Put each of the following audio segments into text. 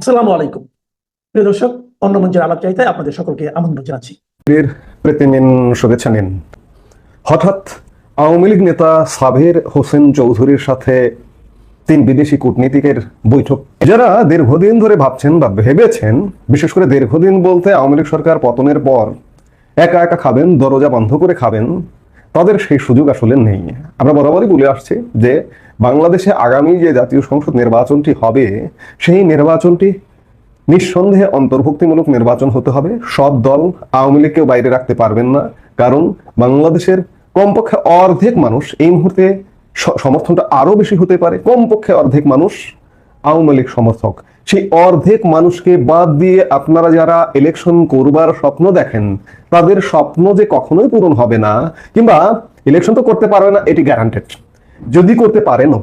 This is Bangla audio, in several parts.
আসসালামু আলাইকুম। প্রিয় দর্শক, অন্য মঞ্চের আলাপ চাইতে আপনাদের সকলকে আমন্ত্রণ জানাচ্ছি। শুভেচ্ছা নিন। হঠাৎ আওয়ামী লীগ নেতা সাবের হোসেন চৌধুরীর সাথে তিন বিদেশি কূটনীতিকের বৈঠক। যারা দীর্ঘদিন ধরে ভাবছেন বা ভেবেছেন, বিশেষ করে দীর্ঘদিন বলতে আওয়ামী লীগ সরকার পতনের পর একা একা খাবেন, দরজা বন্ধ করে খাবেন তাদের সেই সুযোগ আসলে নেই। আমরা বরাবরই বলে আসছি যে বাংলাদেশে আগামী যে জাতীয় সংসদ নির্বাচনটি হবে, সেই নির্বাচনটি নিঃসন্দেহে অন্তর্ভুক্তিমূলক নির্বাচন হতে হবে। সব দল আওয়ামী লীগকেও বাইরে রাখতে পারবেন না, কারণ বাংলাদেশের কমপক্ষে অর্ধেক মানুষ এই মুহূর্তে সমর্থনটা আরও বেশি হতে পারে। কমপক্ষে অর্ধেক মানুষ আওয়ামী লীগ সমর্থক। সেই অর্ধেক মানুষকে বাদ দিয়ে আপনারা যারা ইলেকশন করবার স্বপ্ন দেখেন, তাদের স্বপ্ন যে কখনোই পূরণ হবে না, কিংবা ইলেকশন তো করতে পারবে না, এটি গ্যারান্টেড যদি করতে পারেনও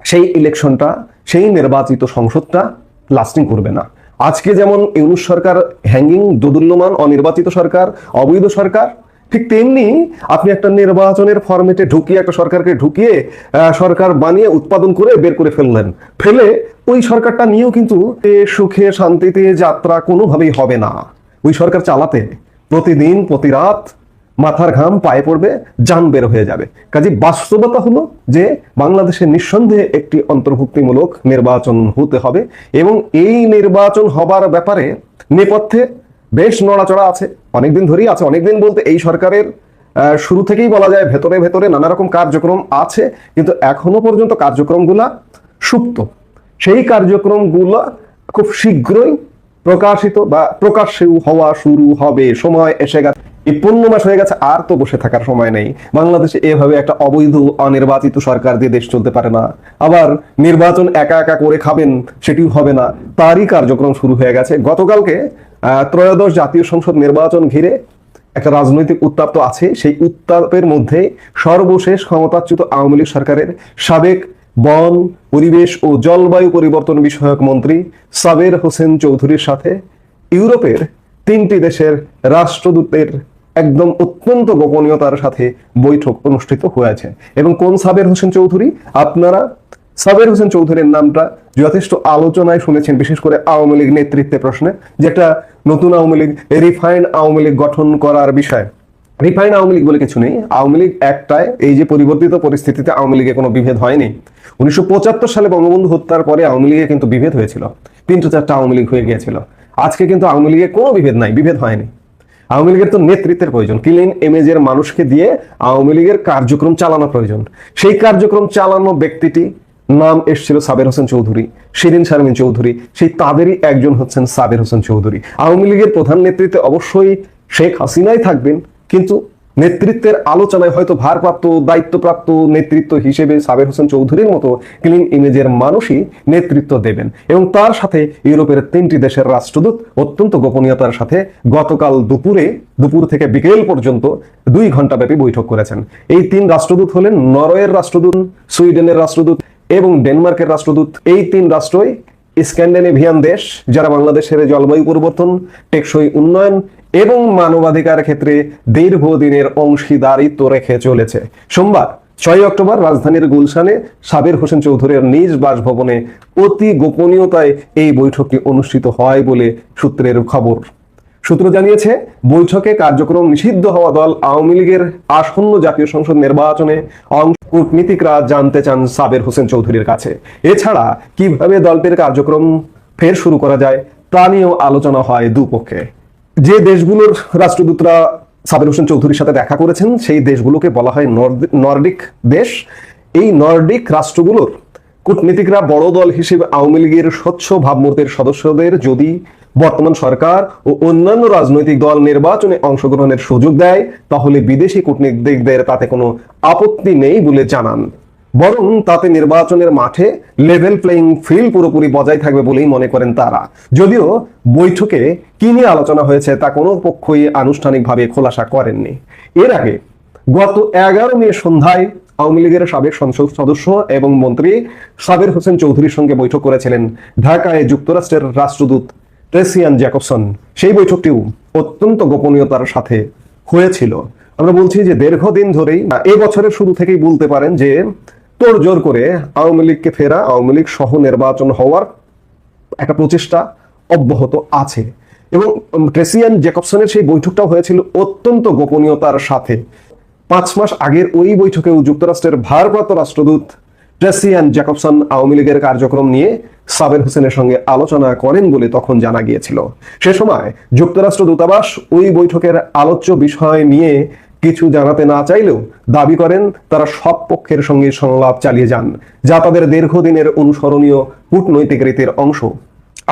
সেই ইলেকশনটা সেই নির্বাচিত সংসদটা লাস্টিং করবে না। আজকে যেমন ইউনুস সরকার হ্যাঙ্গিং দোদুল্যমান, অনির্বাচিত সরকার, অবৈধ সরকার ঠিক তেমনি আপনি একটা নির্বাচনের ফরম্যাটে ঢুকিয়ে, একটা সরকারকে ঢুকিয়ে সরকার বানিয়ে উৎপাদন করে বের করে ফেললেন। ফেলে ওই সরকারটা নিয়েও কিন্তু সুখে শান্তিতে যাত্রা কোনোভাবেই হবে না। ওই সরকার চালাতে প্রতিদিন প্রতি রাত মাথার ঘাম পায়ে পড়বে, যান বের হয়ে যাবে। কাজে বাস্তবতা হলো যে বাংলাদেশে নিঃসন্দেহে একটি অন্তর্ভুক্তিমূলক নির্বাচন হতে হবে এবং এই নির্বাচন হবার ব্যাপারে নেপথ্যে বেশ নড়াচড়া আছে, অনেকদিন ধরেই আছে। অনেকদিন বলতে এই সরকারের শুরু থেকেই বলা যায় ভেতরে ভেতরে নানা রকম কার্যক্রম আছে, কিন্তু এখনও পর্যন্ত কার্যক্রমগুলা সুপ্ত। সেই কার্যক্রমগুলো খুব শীঘ্রই প্রকাশিত বা প্রকাশ্যেও হওয়া শুরু হবে। সময় এসে গেছে। এই পনেরো মাস হয়ে গেছে, আর তো বসে থাকার সময় নেই। বাংলাদেশে এভাবে একটা অবৈধ, অনির্বাচিত সরকার দিয়ে দেশ চলতে পারে না। আবার নির্বাচন একা একা করে খাবেন, সেটিও হবে না। তারই কার্যক্রম শুরু হয়ে গেছে। গতকালকে ত্রয়োদশ জাতীয় সংসদ নির্বাচন ঘিরে একটা রাজনৈতিক উত্তাপ তো আছে। সেই উত্তাপের মধ্যে সর্বশেষ ক্ষমতাচ্যুত আওয়ামী লীগ সরকারের সাবেক বন, পরিবেশ ও জলবায়ু পরিবর্তন বিষয়ক মন্ত্রী সাবের হোসেন চৌধুরীর সাথে ইউরোপের তিনটি দেশের রাষ্ট্রদূতের একদম অত্যন্ত গোপনীয়তার সাথে বৈঠক অনুষ্ঠিত হয়েছে। এবং কোন সাবের হোসেন চৌধুরী? আপনারা সাবের হোসেন চৌধুরীর নামটা যথেষ্ট আলোচনায় শুনেছেন, বিশেষ করে আওয়ামী লীগ নেতৃত্বে প্রশ্নে যে একটা নতুন আওয়ামী লীগ রিফাইন্ড আওয়ামী লীগ গঠন করার বিষয়। রিফাইন আওয়ামী লীগ বলে কিছু নেই। আওয়ামী লীগ একটাই এই যে পরিবর্তিত পরিস্থিতিতে আওয়ামী লীগে কোনো বিভেদ হয়নি। উনিশশো পঁচাত্তর সালে বঙ্গবন্ধু হত্যার পরে আওয়ামী লীগে কিন্তু বিভেদ হয়েছিল। তিনটে চারটা আওয়ামী লীগ হয়ে গিয়েছিল। আজকে কিন্তু আওয়ামী লীগে কোনো বিভেদ নাই, বিভেদ হয়নি। আওয়ামী লীগের তো নেতৃত্বের প্রয়োজন। ক্লিন ইমেজের মানুষকে দিয়ে আওয়ামী লীগের কার্যক্রম চালানো প্রয়োজন। সেই কার্যক্রম চালানো ব্যক্তিটি নাম এসেছিল সাবের হোসেন চৌধুরী, শিরিন শারমিন চৌধুরী। সেই তাদেরই একজন হচ্ছেন সাবের হোসেন চৌধুরী। আওয়ামী লীগের প্রধান নেতৃত্বে অবশ্যই শেখ হাসিনাই থাকবেন, কিন্তু নেতৃত্বের আলোচনায় হয়তো ভারপ্রাপ্ত, দায়িত্বপ্রাপ্ত নেতৃত্ব হিসেবে সাবের হোসেন চৌধুরীর মতো ক্লিন ইমেজের মানুষই নেতৃত্ব দেবেন। এবং তার সাথে ইউরোপের তিনটি দেশের রাষ্ট্রদূত অত্যন্ত গোপনীয়তার সাথে গতকাল দুপুরে, দুপুর থেকে বিকেল পর্যন্ত দুই ঘণ্টা ব্যাপী বৈঠক করেছেন। এই তিন রাষ্ট্রদূত হলেন নরওয়ের রাষ্ট্রদূত, সুইডেনের রাষ্ট্রদূত এবং ডেনমার্কের রাষ্ট্রদূত। এই তিন রাষ্ট্রই স্ক্যান্ডিনেভিয়ান দেশ, যারা বাংলাদেশের জলবায়ু পরিবর্তন, টেকসই উন্নয়ন এবং মানবাধিকার ক্ষেত্রে দীর্ঘদিনের অংশীদারিত্ব রেখে চলেছে। সোমবার ছয় অক্টোবর রাজধানীর গুলশানে সাবের হোসেন চৌধুরীর নিজ বাসভবনে অতি গোপনীয়তায় এই বৈঠকটি অনুষ্ঠিত হয় বলে সূত্রের খবর। সূত্র জানিয়েছে, বৈঠকে কার্যক্রম নিষিদ্ধ হওয়া দল আওয়ামী লীগের আসন্ন জাতীয় সংসদ নির্বাচনে অংশ কূটনীতিকরা জানতে চান সাবের হোসেন চৌধুরীর কাছে। এছাড়া, কীভাবে দলটির কার্যক্রম ফের শুরু করা যায় তা নিয়েও আলোচনা হয় দুপক্ষে। যে দেশগুলোর রাষ্ট্রদূতরা সাবের হোসেন চৌধুরীর সাথে দেখা করেছেন, সেই দেশগুলোকে বলা হয় নর্ডিক দেশ। এই নর্ডিক রাষ্ট্রগুলোর কূটনীতিকরা বড় দল হিসেবে আওয়ামী লীগের স্বচ্ছ ভাবমূর্তির সদস্যদের যদি বর্তমান সরকার ও অন্যান্য রাজনৈতিক দল নির্বাচনে অংশগ্রহণের সুযোগ দেয়, তাহলে বিদেশি কূটনীতিকদের তাতে কোনো আপত্তি নেই বলে জানান। বরং তাতে নির্বাচনের মাঠে লেভেল প্লেইং ফিল্ড পুরোপুরি বজায় থাকবে বলেই মনে করেন তারা। যদিও বৈঠকে কি নিয়ে আলোচনা হয়েছে তা কোনো পক্ষই আনুষ্ঠানিকভাবে খোলাসা করেননি। এর আগে গত এগারো মে সন্ধ্যায় আওয়ামী লীগের সাবেক সংসদ সদস্য এবং মন্ত্রী সাবের হোসেন চৌধুরীর সঙ্গে বৈঠক করেছিলেন ঢাকায় যুক্তরাষ্ট্রের রাষ্ট্রদূত ট্রেসিয়ান জ্যাকবসন। সেই বৈঠকটিও অত্যন্ত গোপনীয়তার সাথে হয়েছিল। আমরা বলছি যে দীর্ঘদিন ধরেই এই বছরের শুরু থেকেই বলতে পারেন যে তোড়জোড় করে আওয়ামী লীগকে ফেরা, আওয়ামী লীগ সহ নির্বাচন হওয়ার একটা প্রচেষ্টা অব্যাহত আছে। এবং ট্রেসিয়ান জেকবসনের সেই বৈঠকটাও হয়েছিল অত্যন্ত গোপনীয়তার সাথে। পাঁচ মাস আগের ওই বৈঠকেও যুক্তরাষ্ট্রের ভারপ্রাপ্ত রাষ্ট্রদূত ট্রেসিয়ান জ্যাকবসন আওয়ামী লীগের কার্যক্রম নিয়ে সাবের হোসেনের সঙ্গে আলোচনা করেন বলে তখন জানা গিয়েছিল। সে সময় যুক্তরাষ্ট্র দূতাবাস ওই বৈঠকের আলোচ্য বিষয় নিয়ে কিছু জানাতে না চাইলেও দাবি করেন তারা সব পক্ষের সঙ্গে সংলাপ চালিয়ে যান, যা তাদের দীর্ঘদিনের অনুসরণীয় কূটনৈতিক রীতির অংশ।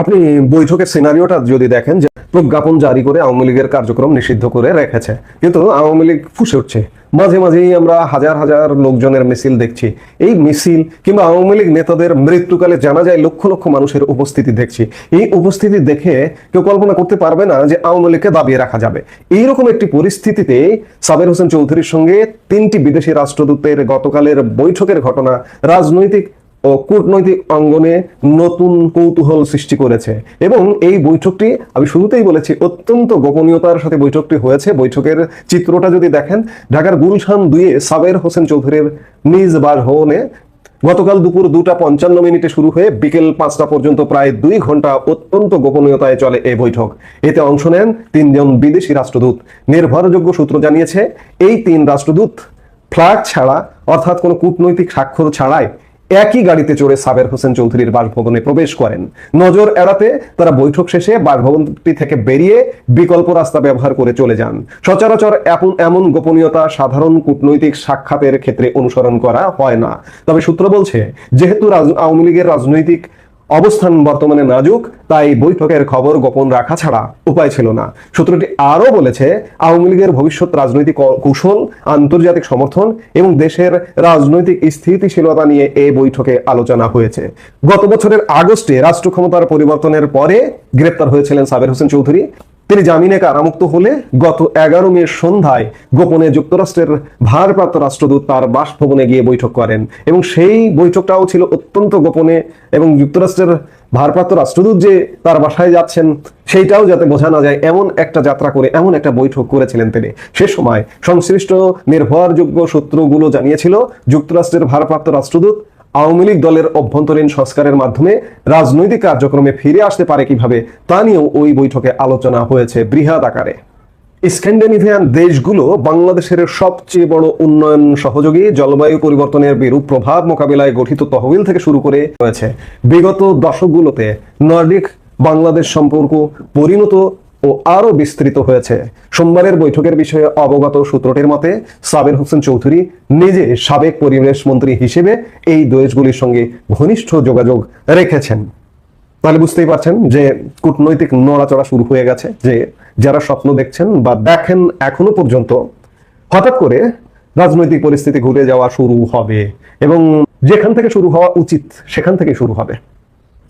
আপনি বৈঠকের সিনারিওটা যদি দেখেন প্রজ্ঞাপন জারি করে আওয়ামী লীগের কার্যক্রম নিষিদ্ধ করে রেখেছে। কিন্তু আওয়ামী লীগ ফুসে উঠছে। মাঝে মাঝেই আমরা হাজার হাজার লোকজনের মিছিল দেখছি। এই মিছিল কিংবা আওয়ামী লীগ নেতাদের মৃত্যুকালে জানা যায় লক্ষ লক্ষ মানুষের উপস্থিতি দেখছি। এই উপস্থিতি দেখে কেউ কল্পনা করতে পারবে না যে আওয়ামী লীগকে দাবিয়ে রাখা যাবে। এইরকম একটি পরিস্থিতিতে সাবের হোসেন চৌধুরীর সঙ্গে তিনটি বিদেশি রাষ্ট্রদূতের গতকালের বৈঠকের ঘটনা, রাজনৈতিক ও কূটনৈতিক অঙ্গনে নতুন কৌতূহল সৃষ্টি করেছে। এবং এই বৈঠকটি, আমি শুরুতেই বলেছি, অত্যন্ত গোপনীয়তার সাথে বৈঠকটি হয়েছে। বৈঠকের চিত্রটা যদি দেখেন, ঢাকার গুলশান দুয়ে সাবের হোসেন চৌধুরীর নিজ বাসভবনে গতকাল দুপুর দুটা পঞ্চান্ন মিনিটে শুরু হয়ে বিকেল পাঁচটা পর্যন্ত প্রায় দুই ঘণ্টা অত্যন্ত গোপনীয়তায় চলে এই বৈঠক। এতে অংশ নেন তিনজন বিদেশি রাষ্ট্রদূত। নির্ভরযোগ্য সূত্র জানিয়েছে, এই তিন রাষ্ট্রদূত ফ্ল্যাগ ছাড়া, অর্থাৎ কোনো কূটনৈতিক স্বাক্ষর ছাড়াই একই গাড়িতে চড়ে সাবের হোসেন চৌধুরীর বাসভবনে প্রবেশ করেন। নজর এড়াতে তারা বৈঠক শেষে বাসভবনটি থেকে বেরিয়ে বিকল্প রাস্তা ব্যবহার করে চলে যান। সচরাচর এমন এমন গোপনীয়তা সাধারণ কূটনৈতিক সাক্ষাতের ক্ষেত্রে অনুসরণ করা হয় না। তবে সূত্র বলছে, যেহেতু আওয়ামী লীগের রাজনৈতিক অবস্থান বর্তমানে নাজুক, তাই বৈঠকের খবর গোপন রাখা ছাড়া উপায় ছিল না। সূত্রটি আরও বলেছে, আওয়ামী লীগের ভবিষ্যৎ রাজনৈতিক কৌশল, আন্তর্জাতিক সমর্থন এবং দেশের রাজনৈতিক স্থিতিশীলতা নিয়ে এ বৈঠকে আলোচনা হয়েছে। গত বছরের আগস্টে রাষ্ট্র ক্ষমতার পরিবর্তনের পরে গ্রেপ্তার হয়েছিলেন সাবের হোসেন চৌধুরী। তিনি জামিনে কারামুক্ত হলে গত এগারো মে সন্ধ্যায় গোপনে যুক্তরাষ্ট্রের ভারপ্রাপ্ত রাষ্ট্রদূত তার বাসভবনে গিয়ে বৈঠক করেন এবং সেই বৈঠকটাও ছিল অত্যন্ত গোপনে এবং যুক্তরাষ্ট্রের ভারপ্রাপ্ত রাষ্ট্রদূত যে তার বাসায় যাচ্ছেন সেইটাও যাতে বোঝা না যায়, এমন একটা যাত্রা করে, এমন একটা বৈঠক করেছিলেন তিনি। সে সময় সংশ্লিষ্ট নির্ভরযোগ্য সূত্রগুলো জানিয়েছিল, যুক্তরাষ্ট্রের ভারপ্রাপ্ত রাষ্ট্রদূত আওয়ামী লীগ দলের অভ্যন্তরীণ সংস্কারের মাধ্যমে রাজনৈতিক কার্যক্রমে ফিরে আসতে পারে কীভাবে, তা নিয়েও ওই বৈঠকে আলোচনা হয়েছে বৃহৎ আকারে। স্ক্যান্ডিনেভিয়ান দেশগুলো বাংলাদেশের সবচেয়ে বড় উন্নয়ন সহযোগী জলবায়ু পরিবর্তনের বিরূপ প্রভাব মোকাবিলায় গঠিত তহবিল থেকে শুরু করে হয়েছে বিগত দশকগুলোতে নর্ডিক বাংলাদেশ সম্পর্ক পরিণত ও আরও বিস্তৃত হয়েছে। সোমবারের বৈঠকের বিষয়ে অবগত সূত্রটির মতে, সাবের হোসেন চৌধুরী নিজে সাবেক পরিবেশ মন্ত্রী হিসেবে এই দেশগুলির সঙ্গে ঘনিষ্ঠ যোগাযোগ রেখেছেন। তাহলে বুঝতেই পারছেন যে কূটনৈতিক নড়াচড়া শুরু হয়ে গেছে, যে যারা স্বপ্ন দেখছেন বা দেখেন এখনও পর্যন্ত, হঠাৎ করে রাজনৈতিক পরিস্থিতি ঘুরে যাওয়া শুরু হবে এবং যেখান থেকে শুরু হওয়া উচিত সেখান থেকে শুরু হবে।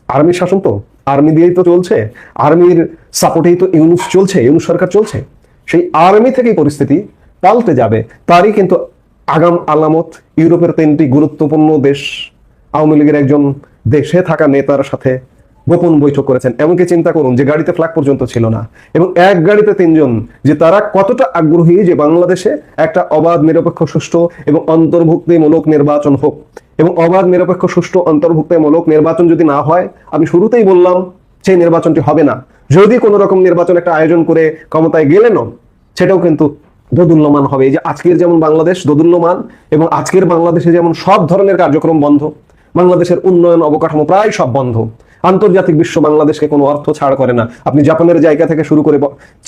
আর্মির শাসন তো আর্মি দিয়েই তো চলছে। আর্মির সাপোর্টেই তো ইউনুস চলছে, ইউনুস সরকার চলছে। সেই আর্মি থেকেই পরিস্থিতি পাল্টে যাবে, তারই কিন্তু আগাম আলামত ইউরোপের তিনটি গুরুত্বপূর্ণ দেশ, আওয়ামী লীগের একজন দেশে থাকা নেতার সাথে গোপন বৈঠক করেছেন। এমনকি চিন্তা করুন যে গাড়িতে ফ্ল্যাগ পর্যন্ত ছিল না। এবং এক গাড়িতে তিনজন যে তারা কতটা আগ্রহী যে বাংলাদেশে একটা অবাধ, নিরপেক্ষ, সুষ্ঠু এবং অন্তর্ভুক্তিমূলক নির্বাচন হোক। এবং অবাধ, নিরপেক্ষ, সুষ্ঠু, অন্তর্ভুক্তিমূলক নির্বাচন যদি না হয়, আমি শুরুতেই বললাম সেই নির্বাচনটি হবে না। যদি কোনো রকম নির্বাচন একটা আয়োজন করে ক্ষমতায় গেলেনও, সেটাও কিন্তু দোদুল্যমান হবে। এই যে আজকের যেমন বাংলাদেশ দোদুল্যমান এবং আজকের বাংলাদেশে যেমন সব ধরনের কার্যক্রম বন্ধ, বাংলাদেশের উন্নয়ন অবকাঠামো প্রায় সব বন্ধ আন্তর্জাতিক বিশ্ব বাংলাদেশকে কোনো অর্থ ছাড় করে না। আপনি জাপানের জায়গা থেকে শুরু করে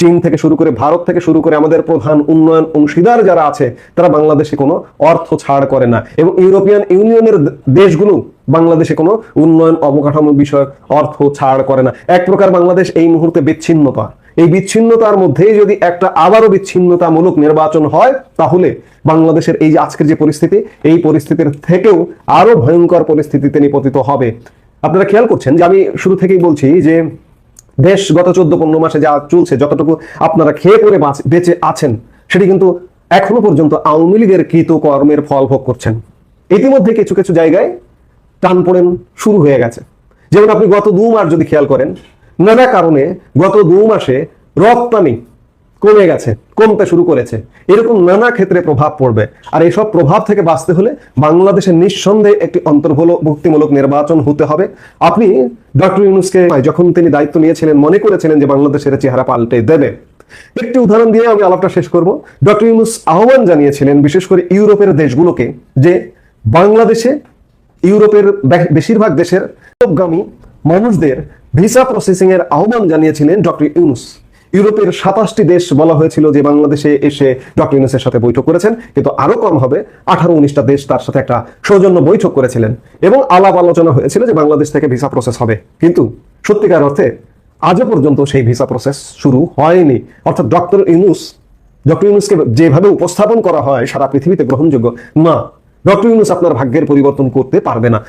চীন থেকে শুরু করে ভারত থেকে শুরু করে আমাদের প্রধান উন্নয়ন অংশীদার যারা আছে, তারা বাংলাদেশে কোনো অর্থ ছাড় করে না। এবং ইউরোপিয়ান ইউনিয়নের দেশগুলো বাংলাদেশে কোনো উন্নয়ন অবকাঠামো বিষয়ক অর্থ ছাড় করে না। এক প্রকার বাংলাদেশ এই মুহূর্তে বিচ্ছিন্নতা। এই বিচ্ছিন্নতার মধ্যেই যদি একটা আবারও বিচ্ছিন্নতামূলক নির্বাচন হয়, তাহলে বাংলাদেশের এই যে আজকের যে পরিস্থিতি, এই পরিস্থিতির থেকেও আরও ভয়ঙ্কর পরিস্থিতিতে নিপতিত হবে। আপনারা খেয়াল করছেন যে আমি শুরু থেকেই বলছি যে দেশ গত চোদ্দ পনেরো মাসে যা চলছে, যতটুকু আপনারা খেয়ে করে বাঁচ- আছেন, সেটি কিন্তু এখনও পর্যন্ত আওয়ামী লীগের কৃত কর্মের ফল ভোগ করছেন। ইতিমধ্যে কিছু কিছু জায়গায় টান পড়েন, শুরু হয়ে গেছে। যেমন আপনি গত দু মাস যদি খেয়াল করেন, নানা কারণে গত দু মাসে রপ্তানি কমে গেছে, কমতে শুরু করেছে। এরকম নানা ক্ষেত্রে প্রভাব পড়বে। আর এইসব প্রভাব থেকে বাঁচতে হলে বাংলাদেশের নিঃসন্দেহে একটি অন্তর্ভুক্তিমূলক নির্বাচন হতে হবে। আপনি ডক্টর ইউনুসকে যখন তিনি দায়িত্ব নিয়েছিলেন, মনে করেছিলেন যে বাংলাদেশের চেহারা পাল্টে দেবে। একটি উদাহরণ দিয়ে আমি আলাপটা শেষ করব। ডক্টর ইউনুস আহ্বান জানিয়েছিলেন, বিশেষ করে ইউরোপের দেশগুলোকে, যে বাংলাদেশে ইউরোপের বেশিরভাগ দেশের মানুষদের ভিসা প্রসেসিং এর আহ্বান জানিয়েছিলেন ডক্টর ইউনুস। ইউরোপের সাতাশটি দেশ বলা হয়েছিল যে বাংলাদেশে এসে ডক্টর ইউনুসের সাথে বৈঠক করেছেন, কিন্তু আরও কম হবে। আঠারো উনিশটা দেশ তার সাথে একটা সৌজন্য বৈঠক করেছিলেন। এবং আলাপ আলোচনা হয়েছিল যে বাংলাদেশ থেকে ভিসা প্রসেস হবে। কিন্তু সত্যিকার অর্থে আজও পর্যন্ত সেই ভিসা প্রসেস শুরু হয়নি। অর্থাৎ ডক্টর ইউনুস, ডক্টর ইউনুসকে যেভাবে উপস্থাপন করা হয়, সারা পৃথিবীতে গ্রহণযোগ্য না। ডক্টর ইউনুস আপনার ভাগ্যের পরিবর্তন করতে পারবে না।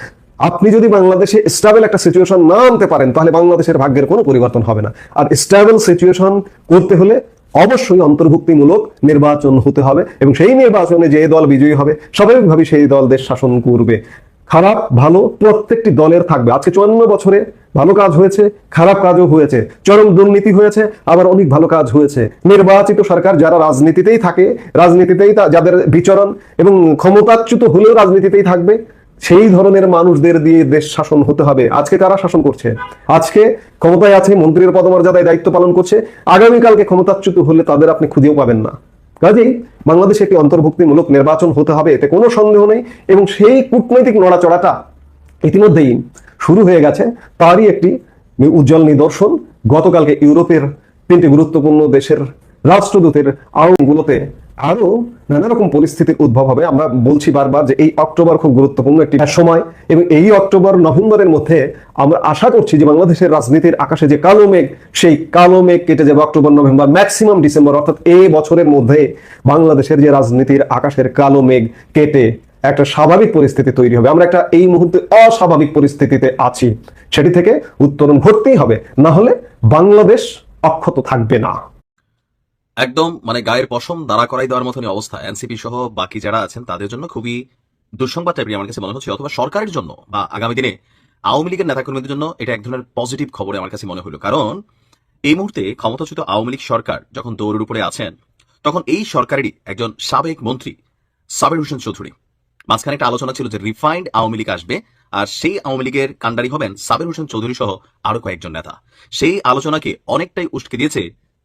আপনি যদি বাংলাদেশে স্টেবল একটা সিচুয়েশন না আনতে পারেন, তাহলে বাংলাদেশের ভাগ্যের কোনো পরিবর্তন হবে না। আর স্টেবল সিচুয়েশন করতে হলে অবশ্যই অন্তর্ভুক্তিমূলক নির্বাচন হতে হবে এবং সেই নির্বাচনে যে দল বিজয়ী হবে স্বাভাবিকভাবে সেই দল দেশ শাসন করবে। খারাপ, ভালো প্রত্যেকটি দলের থাকবে। আজকে চুয়ান্ন বছরে ভালো কাজ হয়েছে, খারাপ কাজও হয়েছে। চরম দুর্নীতি হয়েছে, আবার অনেক ভালো কাজ হয়েছে। নির্বাচিত সরকার যারা রাজনীতিতেই থাকে, রাজনীতিতেই যাদের বিচরণ এবং ক্ষমতাচ্যুত হলেও রাজনীতিতেই থাকবে সেই ধরনের মানুষদের দিয়ে দেশ শাসন হতে হবে। আজকে কারা শাসন করছে? আজকে ক্ষমতায় আছে মন্ত্রীর পদমর্যাদায় দায়িত্ব পালন করছে। আগামীকালকে ক্ষমতাচ্যুত হলে তাদের আপনি খুঁজেও পাবেন না। কাজেই বাংলাদেশে একটি অন্তর্ভুক্তিমূলক নির্বাচন হতে হবে, এতে কোনো সন্দেহ নেই এবং সেই কূটনৈতিক নড়াচড়াটা ইতিমধ্যেই শুরু হয়ে গেছে। তারই একটি উজ্জ্বল নিদর্শন। গতকালকে ইউরোপের তিনটি গুরুত্বপূর্ণ দেশের রাষ্ট্রদূতের আউনগুলোতে আরও নানা রকম পরিস্থিতির উদ্ভব হবে। আমরা বলছি বারবার যে এই অক্টোবর খুব গুরুত্বপূর্ণ একটি সময় এবং এই অক্টোবর, নভেম্বরের মধ্যে আমরা আশা করছি যে বাংলাদেশের রাজনীতির আকাশে যে কালো মেঘ, সেই কালো মেঘ কেটে যাবে অক্টোবর, নভেম্বর ম্যাক্সিমাম ডিসেম্বর অর্থাৎ এই বছরের মধ্যে বাংলাদেশের যে রাজনীতির আকাশের কালো মেঘ কেটে একটা স্বাভাবিক পরিস্থিতি তৈরি হবে। আমরা একটা এই মুহূর্তে অস্বাভাবিক পরিস্থিতিতে আছি। সেটি থেকে উত্তরণ ঘটতেই হবে। না হলে বাংলাদেশ অক্ষত থাকবে না। একদম মানে গায়ের পশম দাঁড়া করাই দেওয়ার মতনই অবস্থা। এনসিপি সহ বাকি যারা আছেন, তাদের জন্য খুবই দুঃসংবাদ টাইপের আমার কাছে মনে হচ্ছে, অথবা সরকারের জন্য বা আগামী দিনে আওয়ামী লীগের নেতাকর্মীদের জন্য এটা এক ধরনের পজিটিভ খবরে আমার কাছে মনে হলো। কারণ এই মুহূর্তে ক্ষমতাচ্যুত আওয়ামী লীগ সরকার যখন দৌড়ের উপরে আছেন, তখন এই সরকারেরই একজন সাবেক মন্ত্রী সাবির হোসেন চৌধুরী। মাঝখানে একটা আলোচনা ছিল যে রিফাইন্ড আওয়ামী লীগ আসবে, আর সেই আওয়ামী লীগের কাণ্ডারি হবেন সাবির হোসেন চৌধুরী সহ আরও কয়েকজন নেতা। সেই আলোচনাকে অনেকটাই উস্কে দিয়েছে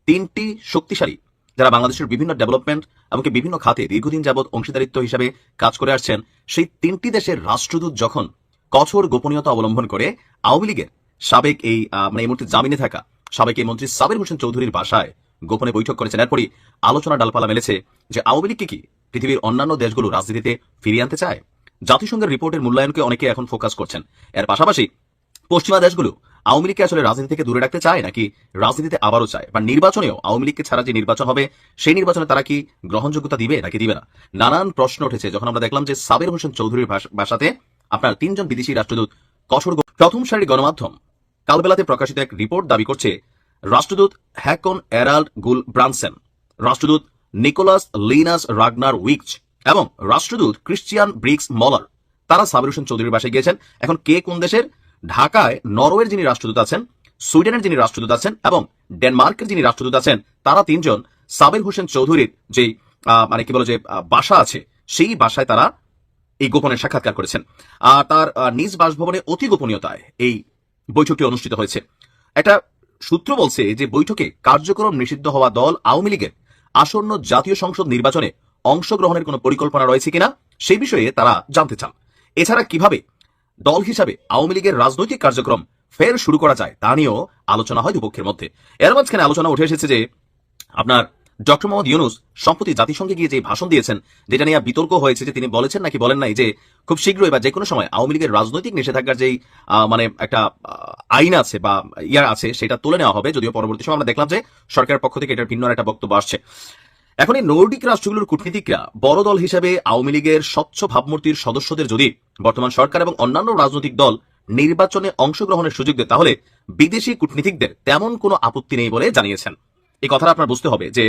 তিনটি শক্তিশালী যারা বাংলাদেশের বিভিন্ন ডেভেলপমেন্ট এমনকি বিভিন্ন খাতে দীর্ঘদিন যাবৎ অংশীদারিত্ব হিসাবে কাজ করে আসছেন, সেই তিনটি দেশের রাষ্ট্রদূত যখন কঠোর গোপনীয়তা অবলম্বন করে আওয়ামী লীগের সাবেক এই মানে এই মুহূর্তে জামিনে থাকা সাবেক এই মন্ত্রী সাবির হোসেন চৌধুরীর বাসায় গোপনে বৈঠক করেছেন। এরপরই আলোচনা ডালপালা মেলেছে যে আওয়ামী লীগকে কি পৃথিবীর অন্যান্য দেশগুলো রাজনীতিতে ফিরিয়ে আনতে চায়? জাতিসংঘের রিপোর্টের মূল্যায়নকে অনেকে এখন ফোকাস করছেন। এর পাশাপাশি পশ্চিমা দেশগুলো আওয়ামী লীগকে আসলে রাজনীতি থেকে দূরে রাখতে চায় নাকি রাজনীতিতে আবারও চায়? বা নির্বাচনেও আওয়ামী লীগকে ছাড়া যে নির্বাচন হবে, সেই নির্বাচনে তারা কি গ্রহণযোগ্যতা দিবে নাকি দিবে না? নানান প্রশ্ন উঠেছে। যখন আমরা দেখলাম যে সাবির হোসেন চৌধুরীর বাসাতে আপনার তিনজন বিদেশি রাষ্ট্রদূত কঠোর প্রথম সারির গণমাধ্যম কালবেলাতে প্রকাশিত এক রিপোর্ট দাবি করছে, রাষ্ট্রদূত হ্যাকন এরাল্ড গুল ব্রানসেন, রাষ্ট্রদূত নিকোলাস লিনাস রাগনার উইকচ এবং রাষ্ট্রদূত ক্রিশ্চিয়ান ব্রিক্স মলার, তারা সাবির হোসেন চৌধুরীর বাসায় গিয়েছেন। এখন কে কোন দেশের? ঢাকায় নরওয়ের যিনি রাষ্ট্রদূত আছেন, সুইডেনের যিনি রাষ্ট্রদূত আছেন এবং ডেনমার্কের যিনি রাষ্ট্রদূত আছেন, তারা তিনজন, সাবির হোসেন চৌধুরীর যে মানে কি বলে যে বাসা আছে, সেই বাসায় তারা এই গোপনে সাক্ষাৎকার করেছেন। আর তার নিজ বাসভবনে অতি গোপনীয়তায় এই বৈঠকটি অনুষ্ঠিত হয়েছে। একটা সূত্র বলছে যে বৈঠকে কার্যক্রম নিষিদ্ধ হওয়া দল আওয়ামী লীগের আসন্ন জাতীয় সংসদ নির্বাচনে অংশগ্রহণের কোনো পরিকল্পনা রয়েছে কিনা সেই বিষয়ে তারা জানতে চান। এছাড়া কীভাবে দল হিসাবে আওয়ামী লীগের রাজনৈতিক কার্যক্রম ফের শুরু করা যায়, তা নিয়েও আলোচনা হয় দুপক্ষের মধ্যে। এর মাঝখানে আলোচনা উঠে এসেছে যে, আপনার ডক্টর মোহাম্মদ ইউনুস সম্প্রতি জাতিসংঘে গিয়ে যে ভাষণ দিয়েছেন, যেটা নিয়ে বিতর্ক হয়েছে যে তিনি বলেছেন নাকি বলেন নাই যে, খুব শীঘ্রই বা যে কোনো সময় আওয়ামী লীগের রাজনৈতিক নিষেধাজ্ঞার যেই মানে একটা আইন আছে বা ইয়ার আছে, সেটা তুলে নেওয়া হবে। যদিও পরবর্তী সময় আমরা দেখলাম যে, সরকারের পক্ষ থেকে এটার ভিন্ন একটা বক্তব্য আসছে। এখন এই নৈর্ডিক রাষ্ট্রগুলোর কূটনীতিকরা বড় দল হিসেবে আওয়ামী লীগের স্বচ্ছ ভাবমূর্তির সদস্যদের যদি বর্তমান সরকার এবং অন্যান্য রাজনৈতিক দল নির্বাচনে অংশগ্রহণের সুযোগ দেয়, তাহলে বিদেশি কূটনীতিকদের তেমন কোনো আপত্তি নেই বলে জানিয়েছেন। এই কথাটা আপনার বুঝতে হবে যে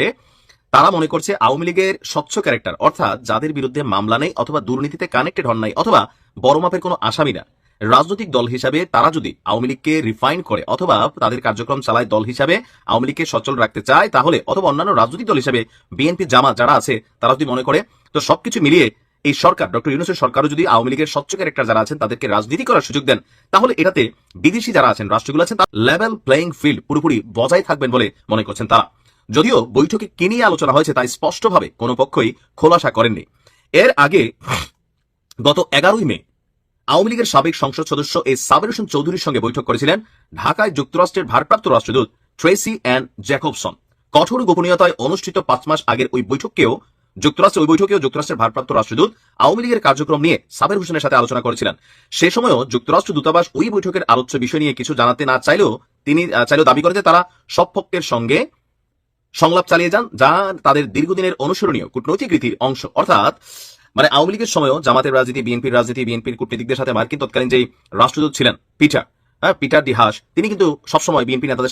তারা মনে করছে আওয়ামী লীগের স্বচ্ছ ক্যারেক্টার, অর্থাৎ যাদের বিরুদ্ধে মামলা নেই অথবা দুর্নীতিতে কানেক্টেড হন নাই অথবা বড় মাপের কোনো আসামি না। রাজনৈতিক দল হিসাবে তারা যদি আওয়ামী লীগকে রিফাইন করে অথবা তাদের কার্যক্রম চালায় দল হিসাবে আওয়ামী লীগকে সচল রাখতে চায়, তাহলে অথবা অন্যান্য রাজনৈতিক দল হিসাবে বিএনপি জামাত যারা আছে, তারা যদি মনে করে, তো সবকিছু মিলিয়ে এই সরকার, ডক্টর ইউনুসের সরকারও যদি আওয়ামী লীগের স্বচ্ছ ক্যারেক্টার যারা আছেন, তাদেরকে রাজনীতি করার সুযোগ দেন, তাহলে এটাতে বিদেশি যারা আছেন, রাষ্ট্রগুলো আছেন, তার লেভেল প্লেইং ফিল্ড পুরোপুরি বজায় থাকবেন বলে মনে করছেন তারা। যদিও বৈঠকে কি নিয়ে আলোচনা হয়েছে তাই স্পষ্টভাবে কোনো পক্ষই খোলাসা করেননি। এর আগে গত এগারোই মে আওয়ামী লীগের সাবেক সংসদ সদস্য এ সাবের হোসেন চৌধুরীর সঙ্গে বৈঠক করেছিলেন ঢাকায় যুক্তরাষ্ট্রের ভারপ্রাপ্ত রাষ্ট্রদূত ট্রেসি অ্যান্ড জ্যাকবসন। কঠোর গোপনীয়তায় অনুষ্ঠিত পাঁচ মাস আগের ওই বৈঠককেও যুক্তরাষ্ট্রের ওই বৈঠকেও যুক্তরাষ্ট্রের ভারপ্রাপ্ত রাষ্ট্রদূত আওয়ামী লীগের কার্যক্রম নিয়ে সাবের হোসেনের সাথে আলোচনা করেছিলেন। সে সময়ও যুক্তরাষ্ট্র দূতাবাস ওই বৈঠকের আলোচ্য বিষয় নিয়ে কিছু জানাতে না চাইলেও তিনি চাইলেও দাবি করে যে তারা সব পক্ষের সঙ্গে সংলাপ চালিয়ে যান, যা তাদের দীর্ঘদিনের অনুসরণীয় কূটনৈতিক রীতির অংশ। অর্থাৎ মানে আওয়ামী লীগের সময়ও জামাতের রাজনীতি, বিএনপির রাজনীতি, বিএনপির কূটনীতিকদের সাথে মার্কিন তৎকালীন যে রাষ্ট্রদূত ছিলেন, পিটার। হ্যাঁ পিটার দিহাস তিনি কিন্তু সবসময় বিএনপি নেতাদের